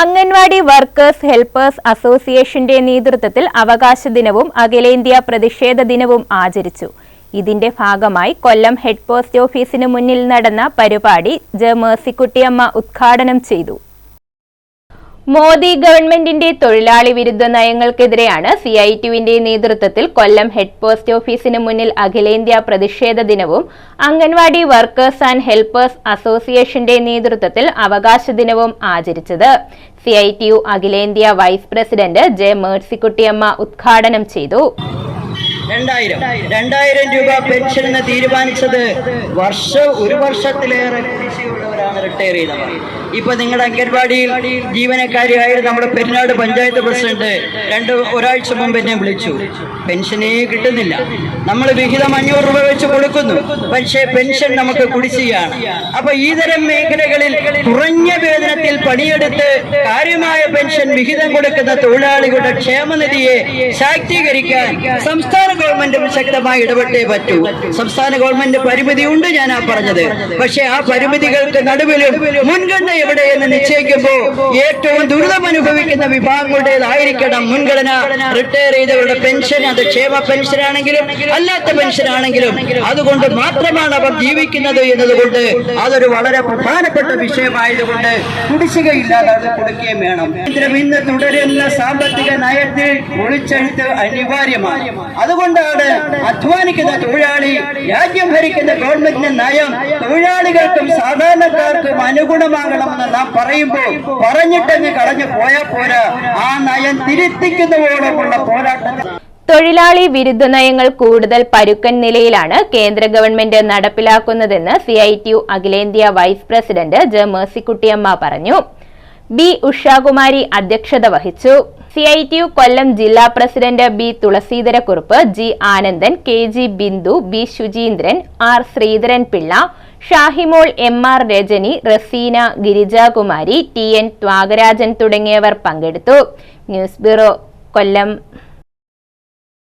Anganwadi workers helpers അസോസിയേഷന്റെ നേതൃത്വത്തിൽ അവകാശ ദിനവും അഖിലേന്ത്യാ പ്രതിഷേധ ദിനവും ആചരിച്ചു. ഇതിന്റെ ഭാഗമായി കൊല്ലം ഹെഡ് പോസ്റ്റ് ഓഫീസിന് മുന്നിൽ നടന്ന പരിപാടി ജ മേഴ്സിക്കുട്ടിയമ്മ ഉദ്ഘാടനം ചെയ്തു. മോദി ഗവൺമെന്റിന്റെ തൊഴിലാളി വിരുദ്ധ നയങ്ങൾക്കെതിരെയാണ് സി ഐ ടിയുവിന്റെ നേതൃത്വത്തിൽ കൊല്ലം ഹെഡ് പോസ്റ്റ് ഓഫീസിന് മുന്നിൽ അഖിലേന്ത്യാ പ്രതിഷേധ ദിനവും അംഗൻവാടി വർക്കേഴ്സ് ആൻഡ് ഹെൽപ്പേഴ്സ് അസോസിയേഷന്റെ നേതൃത്വത്തിൽ അവകാശ ദിനവും ആചരിച്ചത്. സി ഐ ടി യു അഖിലേന്ത്യാ വൈസ് പ്രസിഡന്റ് ജെ മേഴ്സിക്കുട്ടിയമ്മ ഉദ്ഘാടനം ചെയ്തു. രണ്ടായിരം. രണ്ടായിരം രൂപ പെൻഷൻ തീരുമാനിച്ചത് വർഷ ഒരു വർഷത്തിലേറെ റിട്ടയർ ചെയ്തവർ ഇപ്പൊ നിങ്ങളുടെ അംഗൻവാടിയിൽ ജീവനക്കാരിയായ നമ്മുടെ പെരുന്നാട് പഞ്ചായത്ത് പ്രസിഡന്റ് രണ്ട് ഒരാഴ്ച മുമ്പ് എന്നെ വിളിച്ചു. പെൻഷനേ കിട്ടുന്നില്ല. നമ്മൾ വിഹിതം അഞ്ഞൂറ് രൂപ വെച്ച് കൊടുക്കുന്നു. പക്ഷേ പെൻഷൻ നമുക്ക് കുടിശ്ശിയാണ് അപ്പൊ ഈ തരം മേഖലകളിൽ കുറഞ്ഞ വേതനത്തിൽ പണിയെടുത്ത് കാര്യമായ പെൻഷൻ വിഹിതം കൊടുക്കുന്ന തൊഴിലാളികളുടെ ക്ഷേമനിധിയെ ശാക്തീകരിക്കാൻ സംസ്ഥാന ഗവൺമെന്റും ശക്തമായി ഇടപെട്ടേ പറ്റൂ. സംസ്ഥാന ഗവൺമെന്റ് പരിമിതി ഉണ്ട് ഞാൻ ആ പറഞ്ഞത്. പക്ഷേ ആ പരിമിതികൾക്ക് നടുവിലും മുൻഗണന എവിടെയെന്ന് നിശ്ചയിക്കുമ്പോൾ ഏറ്റവും ദുരിതം അനുഭവിക്കുന്ന വിഭാഗങ്ങളുടേതായിരിക്കണം മുൻഗണന. റിട്ടയർ ചെയ്തവരുടെ പെൻഷൻ അത് ക്ഷേമ പെൻഷൻ ആണെങ്കിലും അല്ലാത്ത പെൻഷൻ ആണെങ്കിലും അതുകൊണ്ട് മാത്രമാണ് അവർ ജീവിക്കുന്നത് എന്നതുകൊണ്ട് അതൊരു വളരെ പ്രധാനപ്പെട്ട വിഷയമായതുകൊണ്ട് കുടിശ്ശിക ഇല്ലാതെ കൊടുക്കുകയും വേണം. ഇന്ന് തുടരുന്ന സാമ്പത്തിക നയത്തിൽ ഒളിച്ചെഴുത്ത് അനിവാര്യമാണ്. അതുകൊണ്ടാണ് അധ്വാനിക്കുന്ന തൊഴിലാളി രാജ്യം ഭരിക്കുന്ന ഗവൺമെന്റിന്റെ നയം തൊഴിലാളികൾക്കും സാധാരണക്കാർക്കും അനുഗുണമാകണമെന്ന് നാം പറയുമ്പോൾ പറഞ്ഞിട്ടങ്ങ് കടഞ്ഞു പോയാൽ പോരാ. ആ നയം തിരുത്തിക്കുന്നതോടൊപ്പമുള്ള പോരാട്ടം തൊഴിലാളി വിരുദ്ധ നയങ്ങൾ കൂടുതൽ പരുക്കൻ നിലയിലാണ് കേന്ദ്ര ഗവൺമെന്റ് നടപ്പിലാക്കുന്നതെന്ന് സി ഐ ടി യു അഖിലേന്ത്യാ വൈസ് പ്രസിഡന്റ് ജെ മേഴ്സിക്കുട്ടിയമ്മ പറഞ്ഞു. ബി ഉഷാകുമാരി അധ്യക്ഷത വഹിച്ചു. C I T U Kollam ജില്ലാ president B Thulaseedharakurup G Anandan K G Bindu B Suchindran R Sreedharan Pillai Shahimol M R Rajani Raseena Girijakumari T N Thyagarajan തുടങ്ങിയവർ പങ്കെടുത്തു. News bureau Kollam.